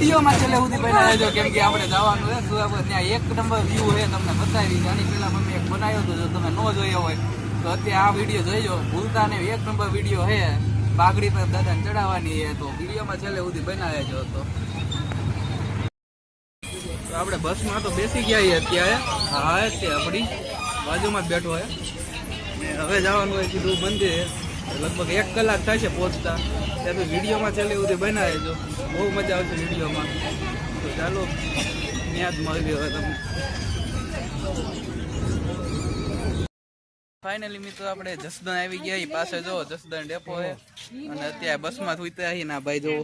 કેમ છેલ્લે સુધી પહેલા આપણે જવાનું છે ત્યાં એક નંબર વ્યૂ છે તમને બતાવી આની પેલા મમ્મી એક બનાવ્યો હતો તમે ન જોયો હોય તો અત્યારે આ વીડિયો જોઈજો ભૂલતા ને એક નંબર વીડિયો છે. પાઘડી પર દાદાને ચડાવવાની એ તો વિડીયોમાં છેલ્લે સુધી બનાવે છે તો. આપણે બસમાં તો બેસી ગયા છીએ અત્યારે. હા તે આપણી. બાજુમાં જ બેઠો હે હવે જવાનું હોય સીધું મંદિરે. લગભગ એક કલાક છે પહોંચતા. ત્યાં તો વિડીયોમાં છેલ્લે સુધી બનાવે જો બહુ મજા આવશે વિડીયોમાં. તો ચાલો, ત્યાં જ મળી હવે તમને. ફાઇનલી મિત્રો આપણે જસદણ આવી ગયા. એ પાસે જો જસદણ ડેપો છે અને અત્યારે બસમાં ઉતર્યા ના ભાઈ જો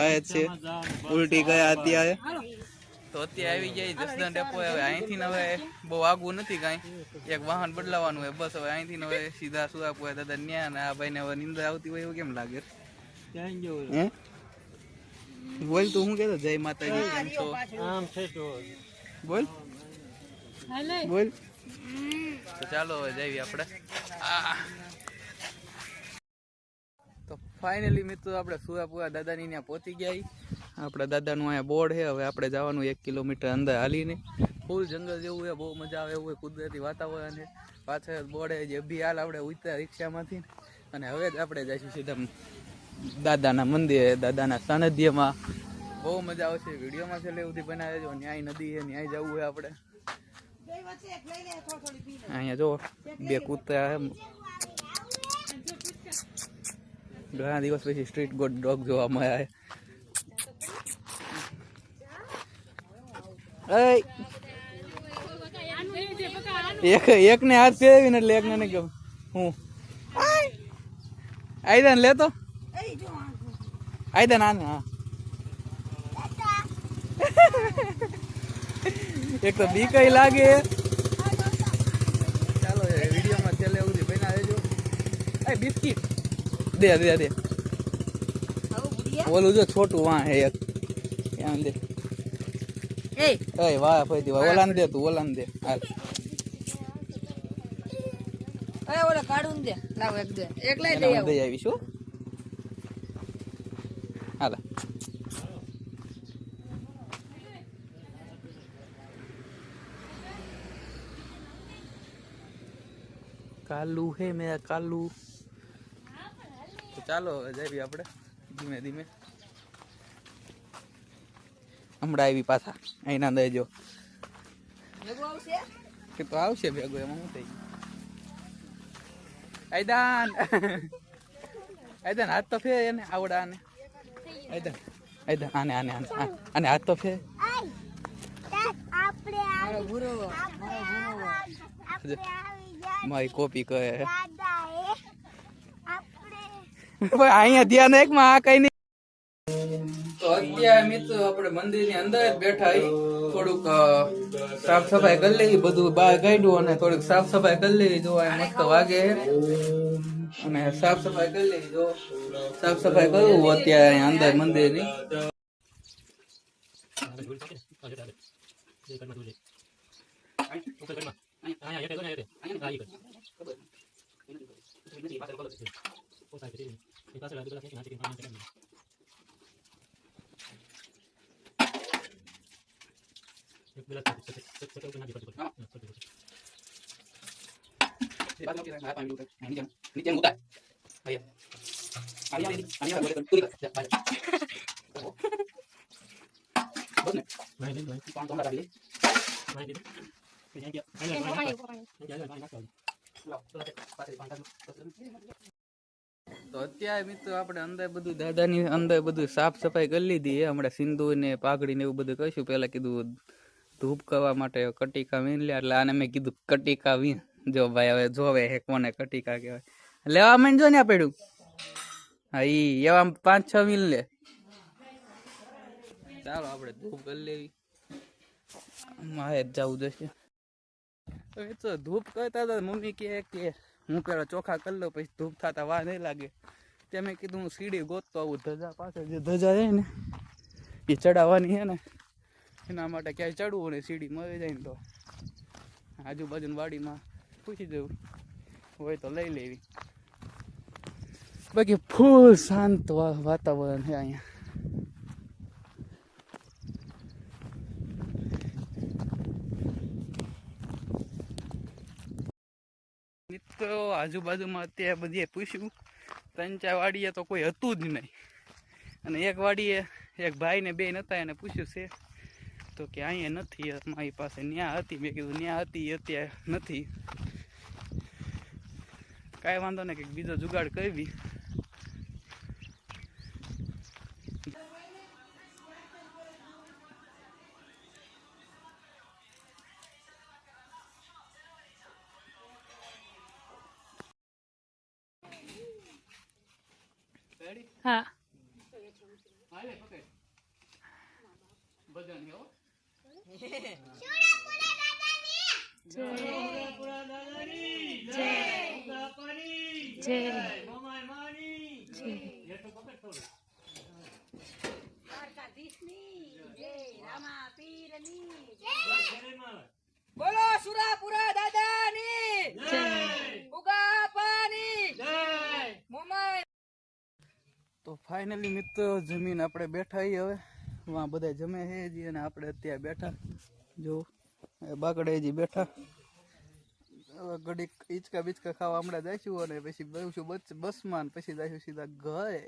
આય છે. ઉલટી ગયા અત્યારે. તો અત્યારે આવી ગયા જસદણ ડેપો હવે અહીંથી ને હવે બહુ આગું નથી કાંઈ. એક વાહન બદલાવાનું હોય બસ હવે અહીંથી હવે સીધા સુરાપુરા દાદા ન્યા ને આ ભાઈને હવે નિંદર આવતી હોય એવું કેમ લાગે? હે? બોલ તું શું કહેતો? જય માતાજી. કેમ છો? બોલ. બોલ. તો ચાલો હવે જઈએ આપણે. તો ફાઇનલી મિત્રો આપણે સુરાપુરા દાદાની ત્યાં પહોંચી ગયા. આપણા દાદાનું અહીંયા બોર્ડ છે હવે આપણે જવાનું એક કિલોમીટર અંદર હાલીને. ફૂલ જંગલ જેવું છે બહુ મજા આવે એવું હોય કુદરતી વાતાવરણ છે. પાછળ બોર્ડ છે જે બી હાલ આપણે ઉતર્યા રિક્ષામાંથી. અને હવે જ આપણે જઈશું સીધા દાદાના મંદિરે દાદાના સાનિધ્યમાં. બહુ મજા આવશે વિડીયોમાં છેલ્લે સુધી બનાવે જો ન્યાય નદી છે ન્યાય જવું હોય આપણે. અહીંયા જો બે કૂતરા ઘણા દિવસ પછી સ્ટ્રીટ ગોડ ડોગ જોવા મળ્યા એક એક ને હાથ ફેરવી ને એટલે એક ને નહીં ગમે. હું? આયદાન લેતો? આયદાન આને હા. એક તો બી કઈ લાગે. ચાલો એ વિડીયોમાં છેલ્લે ઉધી બના દેજો એ બિસ્કિટ. દે દે દે. ઓલું જો છોટું વાં હે એક. એમ દે. એ. વાહ ફઈતી વાહ ઓલાને દે તું ઓલાને દે. હાલ. અરે ઓલા કાઢું દે. લાવ એક દે. એકલા દઈ આવીશ કાલુ હે મેરા કાલુ તો ચાલો હવે જઈએ આપણે. ધીમે ધીમે. હમણાં આવી પાછા. અહીંના દેજો ભેગું આવશે? કે તો આવશે ભેગો એમાં શું થઈ આયદાન. આયદાન હાથ તો ફેર એને આવડા આને. આયદાન આયદાન આને આને આને આને. હાથ તો ફેર મારો ભૂરો મારો કોપી કહે ભાઈ અહીંયા ધ્યાન એક માં આ કઈ નહીં. તો અત્યારે મિત્રો આપણે મંદિરની અંદર જ બેઠા થોડુંક સાફ સફાઈ કરી લેવી બધું બહાર કાઢ્યું અને થોડીક સાફ સફાઈ કરી લેવી જો આ મસ્ત વાગે. અને સાફ સફાઈ કરી લેવી જો. સાફ સફાઈ કરવું અત્યારે અહીંયા અંદર મંદિરની નીચે ઉતાર તો અત્યારે મિત્રો આપણે અંદર બધું દાદાની અંદર બધું સાફ સફાઈ કરી લીધી છે. હમણાં સિંધુ ને પાઘડી ને એવું બધું કહીશું પેલા કીધું ધૂપ કરવા માટે કટિકા વીણ લે. એટલે આને મેં કીધું કટિકા વીણ. જો ભાઈ હવે જોવે હે કોને કટિકા કહેવાય. લેવા માંડજો ને આ હા, ઈ એવા પાંચ છ વીણ લે. ચાલો આપણે ધૂપ કરી લેવી. મારે જવું જશે. તો એ તો ધૂપ કરતા હતા, મમ્મી કહે કે હું પેલા ચોખા કરી લઉં, પછી ધૂપ થતા વાર નહીં લાગે. તે મેં કીધું હું સીડી ગોતતો આવું, ધજા પાસે જે ધજા છે ને, એ ચડાવવાની છે ને, એના માટે ક્યાંય ચડવું ને સીડી મળી જાય ને તો. આજુબાજુની વાડીમાં પૂછી જવું હોય તો લઈ લેવી. બાકી ફૂલ શાંત વાતાવરણ છે અહીંયા. મિત્રો આજુબાજુમાં અત્યારે બધીએ પૂછ્યું, ત્રણ ચાર વાડીએ તો કોઈ હતું જ નહીં. અને એક વાડીએ એક ભાઈને બે નતા એને પૂછ્યું છે, તો કે અહીંયા નથી, મારી પાસે ન્યા હતી. મેં કીધું, ન્યા હતી, અત્યારે નથી. કાંઈ વાંધો નહીં, કંઈક બીજો જુગાડ કરવી. હા. પકડ. જય બોલો સુરાપુરા દાદાની ઉગાપાની મુંબઈ તો ફાઇનલી મિત્રો, જમીન આપણે બેઠા છીએ હવે. વાં બધા જમે છે હજી અને આપણે અત્યારે બેઠા. જો બાકડે હજી બેઠા. હવે ઘડીક હિંચકા બીચકા ખાવા હમણાં જઈશું અને પછી બેસું બસ બસમાં પછી જઈશું સીધા ઘરે.